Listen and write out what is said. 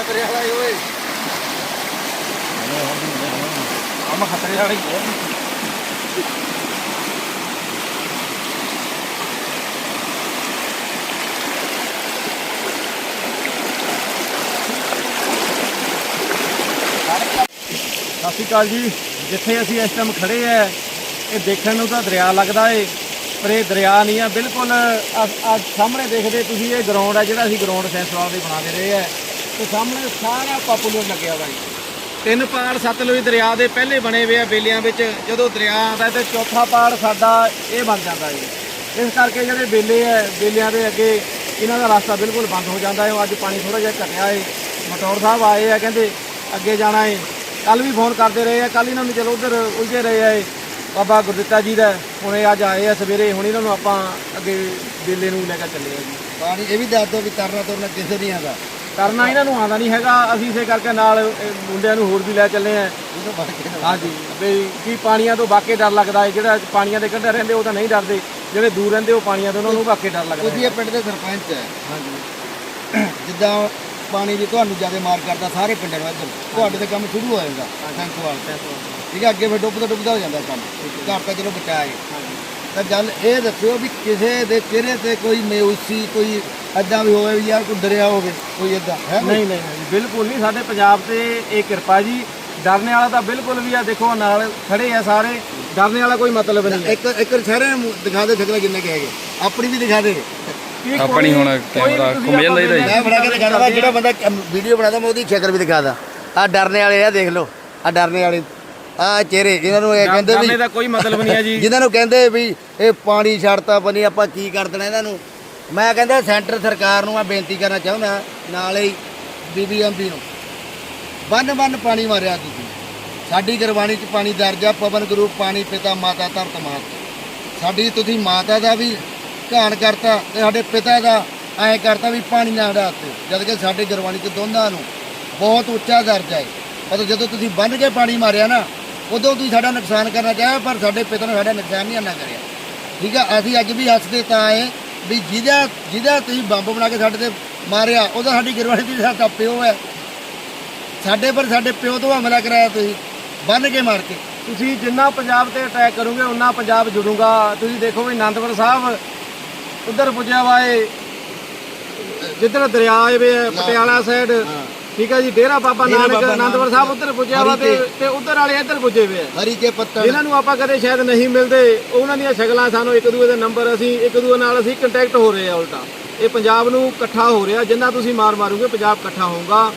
ਖਤਰੇ ਵਾਲਾ ਈ ਓਏ। ਕੰਮ ਖਤਰੇ ਵਾਲਾ ਹੀ ਹੈ। ਸਤਿ ਸ਼੍ਰੀ ਅਕਾਲ ਜੀ। ਜਿੱਥੇ ਅਸੀਂ ਇਸ ਟਾਈਮ ਖੜੇ ਆ, ਇਹ ਦੇਖਣ ਨੂੰ ਤਾਂ ਦਰਿਆ ਲੱਗਦਾ ਏ, ਪਰ ਇਹ ਦਰਿਆ ਨਹੀਂ ਆ। ਬਿਲਕੁਲ ਆ ਸਾਹਮਣੇ ਦੇਖਦੇ ਤੁਸੀਂ, ਇਹ ਗਰਾਊਂਡ ਆ ਜਿਹੜਾ ਅਸੀਂ ਗਰਾਊਂਡ ਸੈਂਸਵਾਲ ਦੇ ਬਣਾ ਦੇ ਰਹੇ ਆ। ਤੇ ਸਾਹਮਣੇ ਸਾਰਾ ਪਾਪੂਲਰ ਲੱਗਿਆ ਵਾ ਜੀ। ਤਿੰਨ ਪਾੜ ਸਤਲੁਜ ਦਰਿਆ ਦੇ ਪਹਿਲੇ ਬਣੇ ਹੋਏ ਆ ਬੇਲਿਆਂ ਵਿੱਚ ਜਦੋਂ ਦਰਿਆ ਆਉਂਦਾ ਤੇ ਚੌਥਾ ਪਾੜ ਸਾਡਾ ਇਹ ਬਣ ਜਾਂਦਾ ਜੀ। ਇਸ ਕਰਕੇ ਜਿਹੜੇ ਬੇਲੇ ਆ ਬੇਲਿਆਂ ਦੇ ਅੱਗੇ ਇਹਨਾਂ ਦਾ ਰਸਤਾ ਬਿਲਕੁਲ ਬੰਦ ਹੋ ਜਾਂਦਾ ਹੈ। ਅੱਜ ਪਾਣੀ ਥੋੜਾ ਜਿਹਾ ਘਟਿਆ ਏ ਮਟੌਰ ਸਾਹਿਬ ਆਏ ਆ ਕਹਿੰਦੇ ਅੱਗੇ ਜਾਣਾ ਏ ਕੱਲ ਵੀ ਫੋਨ ਕਰਦੇ ਰਹੇ ਆ ਕੱਲ ਇਹਨਾਂ ਨੂੰ ਚਲੋ ਉਧਰ ਉਲਝੇ ਰਹੇ ਆ ਬਾਬਾ ਗੁਰਦਿੱਤਾ ਜੀ ਦਾ ਹੁਣੇ ਅੱਜ ਆਏ ਆ ਸਵੇਰੇ ਹੁਣ ਇਹਨਾਂ ਨੂੰ ਆਪਾਂ ਅੱਗੇ ਬੇਲੇ ਨੂੰ ਲੈ ਕੇ ਚੱਲੇ ਆ ਜੀ। ਪਾਣੀ ਇਹ ਵੀ ਦੱਸ ਦੋ ਵੀ ਤਰਨਾ ਤੁਰਨਾ ਕਿਸੇ ਨਹੀਂ ਆਉਂਦਾ। ਕਰਨਾ ਇਹਨਾਂ ਨੂੰ ਆਉਂਦਾ ਨਹੀਂ ਹੈਗਾ ਅਸੀਂ ਇਸੇ ਕਰਕੇ ਨਾਲ ਇਹ ਮੁੰਡਿਆਂ ਨੂੰ ਹੋਰ ਵੀ ਲੈ ਚੱਲੇ ਆ। ਹਾਂਜੀ ਵੀ ਕੀ ਪਾਣੀਆਂ ਤੋਂ ਵਾਕੇ ਡਰ ਲੱਗਦਾ ਹੈ ਜਿਹੜਾ ਪਾਣੀਆਂ ਦੇ ਕੰਢੇ ਰਹਿੰਦੇ ਉਹ ਤਾਂ ਨਹੀਂ ਡਰਦੇ ਜਿਹੜੇ ਦੂਰ ਰਹਿੰਦੇ ਉਹ ਪਾਣੀਆਂ ਤੋਂ ਉਹਨਾਂ ਨੂੰ ਵਾਕੇ ਡਰ ਲੱਗਦਾ ਹੈ। ਇਹ ਪਿੰਡ ਦੇ ਸਰਪੰਚ ਹੈ। ਹਾਂਜੀ। ਜਿੱਦਾਂ ਪਾਣੀ ਦੀ ਤੁਹਾਨੂੰ ਜ਼ਿਆਦਾ ਮਾਰ ਕਰਦਾ ਸਾਰੇ ਪਿੰਡਾਂ ਨੂੰ ਇੱਧਰ ਤੁਹਾਡੇ ਤੇ ਕੰਮ ਸ਼ੁਰੂ ਹੋ ਜਾਂਦਾ ਸੈਂਕਵਾਲ ਠੀਕ ਹੈ ਅੱਗੇ ਫਿਰ ਡੁੱਬਦਾ ਡੁੱਬਦਾ ਹੋ ਜਾਂਦਾ ਕੰਮ। ਘਰ ਤਾਂ ਚਲੋ ਬਚਾਏ ਤਾਂ ਗੱਲ ਇਹ ਦੱਸਿਓ ਵੀ ਕਿਸੇ ਦੇ ਚਿਹਰੇ ਤੇ ਕੋਈ ਮਾਯੂਸੀ ਕੋਈ ਐਦਾਂ ਵੀ ਹੋਵੇ ਵੀ ਯਾਰ ਕੋਈ ਡਰਿਆ ਹੋਵੇ ਕੋਈ ਹੈ ਨਹੀਂ ਨਹੀਂ ਨਹੀਂ ਬਿਲਕੁਲ ਨਹੀਂ। ਸਾਡੇ ਪੰਜਾਬ ਤੇ ਇਹ ਕਿਰਪਾ ਜੀ। ਡਰਨੇ ਵਾਲਾ ਤਾਂ ਬਿਲਕੁਲ ਵੀ ਆ ਦੇਖੋ ਨਾਲ ਖੜੇ ਆ ਸਾਰੇ। ਡਰਨੇ ਵਾਲਾ ਕੋਈ ਮਤਲਬ ਨਹੀਂ ਹੈ। ਇੱਕ ਇੱਕ ਸਾਰਿਆਂ ਨੂੰ ਦਿਖਾ ਦੇ ਸ਼ਕਲ ਕਿੰਨੇ ਕੁ ਹੈਗੇ। ਆਪਣੀ ਵੀ ਦਿਖਾ ਦੇ। ਆਪਣੀ ਹੁਣ ਕੋਈ ਵੀ ਕੈਮਰਾ ਤੁਸੀਂ ਘੁੰਮ ਜਾਂਦਾ ਇਹਦਾ ਹੀ। ਮੈਂ ਬਣਾ ਕੇ ਦਿਖਾਦਾ ਜਿਹੜਾ ਬੰਦਾ ਵੀਡੀਓ ਬਣਾਦਾ ਮੈਂ ਉਹਦੀ ਸ਼ਕਲ ਵੀ ਦਿਖਾਦਾ ਆ ਡਰਨੇ ਵਾਲੇ ਆ ਦੇਖ ਲਓ। ਆ ਡਰਨੇ ਵਾਲੇ। ਆ ਚਿਹਰੇ ਇਹਨਾਂ ਨੂੰ ਇਹ ਕਹਿੰਦੇ ਵੀ ਦਾ ਕੋਈ ਮਤਲਬ ਨਹੀਂ ਹੈ ਜੀ। ਜਿਨ੍ਹਾਂ ਨੂੰ ਕਹਿੰਦੇ ਵੀ ਇਹ ਪਾਣੀ ਛੱਡਤਾ ਬਣੀ ਆਪਾਂ ਕੀ ਕਰ ਦੇਣਾ ਇਹਨਾਂ ਨੂੰ? ਮੈਂ ਕਹਿੰਦਾ ਸੈਂਟਰ ਸਰਕਾਰ ਨੂੰ ਆ ਬੇਨਤੀ ਕਰਨਾ ਚਾਹੁੰਦਾ ਨਾਲੇ ਹੀ ਬੀਬੀਐਮਪੀ ਨੂੰ। ਬੰਨ ਬੰਨ ਪਾਣੀ ਮਾਰਿਆ ਤੁਸੀਂ। ਸਾਡੀ ਗੁਰਬਾਣੀ 'ਚ ਪਾਣੀ ਦਰਜ ਆ ਪਵਨ ਗੁਰੂ ਪਾਣੀ ਪਿਤਾ ਮਾਤਾ ਧਰਤ ਮਾਤ। ਸਾਡੀ ਤੁਸੀਂ ਮਾਤਾ ਦਾ ਵੀ ਘਾਣ ਕਰਤਾ ਤੇ ਸਾਡੇ ਪਿਤਾ ਦਾ ਐਂ ਕਰਤਾ ਵੀ ਪਾਣੀ ਨਾ ਹੜਾਤੇ ਜਦ ਕਿ ਸਾਡੇ ਗੁਰਬਾਣੀ 'ਚ ਦੋਨਾਂ ਨੂੰ ਬਹੁਤ ਉੱਚਾ ਦਰਜਾ ਹੈ। ਪਰ ਜਦੋਂ ਤੁਸੀਂ ਬੰਨ ਕੇ ਪਾਣੀ ਮਾਰਿਆ ਨਾ ਉਦੋਂ ਤੁਸੀਂ ਸਾਡਾ ਨੁਕਸਾਨ ਕਰਨਾ ਚਾਹਿਆ ਪਰ ਸਾਡੇ ਪਿਤਾ ਨੇ ਸਾਡਾ ਨੁਕਸਾਨ ਨਹੀਂ ਨਾ ਕਰਿਆ। ਠੀਕ ਆ? ਅਸੀਂ ਅੱਜ ਵੀ ਹੱਸਦੇ ਤਾਂ ਆਏ ਵੀ ਜਿਹਦਾ ਜਿਹਦਾ ਤੁਸੀਂ ਬੰਬ ਬਣਾ ਕੇ ਸਾਡੇ ਤੇ ਮਾਰਿਆ ਉਹਦਾ ਸਾਡੀ ਗੁਰਬਾਣੀ ਦੀ ਸਾਡਾ ਪਿਓ ਹੈ। ਸਾਡੇ ਪਰ ਸਾਡੇ ਪਿਓ ਤੋਂ ਹਮਲਾ ਕਰਾਇਆ ਤੁਸੀਂ ਬੰਨ ਕੇ ਮਾਰ ਕੇ। ਤੁਸੀਂ ਜਿੰਨਾ ਪੰਜਾਬ ਤੇ ਅਟੈਕ ਕਰੋਗੇ ਉਨਾ ਪੰਜਾਬ ਜੁੜੂਗਾ। ਤੁਸੀਂ ਦੇਖੋ ਵੀ ਆਨੰਦਪੁਰ ਸਾਹਿਬ ਉਧਰ ਪੁੱਜਿਆ ਵਾ ਇਹ ਜਿੱਧਰ ਦਰਿਆ ਵੇ ਆ, ਪਟਿਆਲਾ ਸਾਈਡ ਠੀਕ ਹੈ ਜੀ ਡੇਰਾ ਬਾਬਾ ਡੇਰਾ ਨਾਨਕ ਬਾਬਾ ਆਨੰਦਪੁਰ ਸਾਹਿਬ ਉਧਰ ਪੁੱਜਿਆ ਵਾ ਤੇ ਤੇ ਉਧਰ ਵਾਲੇ ਇੱਧਰ ਪੁੱਜੇ ਵੇ ਆ। ਹਰੀ ਕੇ ਪੱਤਣ। ਜਿਨ੍ਹਾਂ ਨੂੰ ਆਪਾਂ ਕਦੇ ਸ਼ਾਇਦ ਨਹੀਂ ਮਿਲਦੇ ਉਹਨਾਂ ਦੀਆਂ ਸ਼ਕਲਾਂ ਸਾਨੂੰ ਇੱਕ ਦੂਏ ਦੇ ਨੰਬਰ ਅਸੀਂ ਇੱਕ ਦੂਏ ਨਾਲ ਅਸੀਂ ਕੰਟੈਕਟ ਹੋ ਰਹੇ ਆ ਉਲਟਾ। ਇਹ ਪੰਜਾਬ ਨੂੰ ਇਕੱਠਾ ਹੋ ਰਿਹਾ ਜਿੰਨਾ ਤੁਸੀਂ ਮਾਰ ਮਾਰੋਗੇ ਪੰਜਾਬ ਇਕੱਠਾ ਹੋਊਗਾ।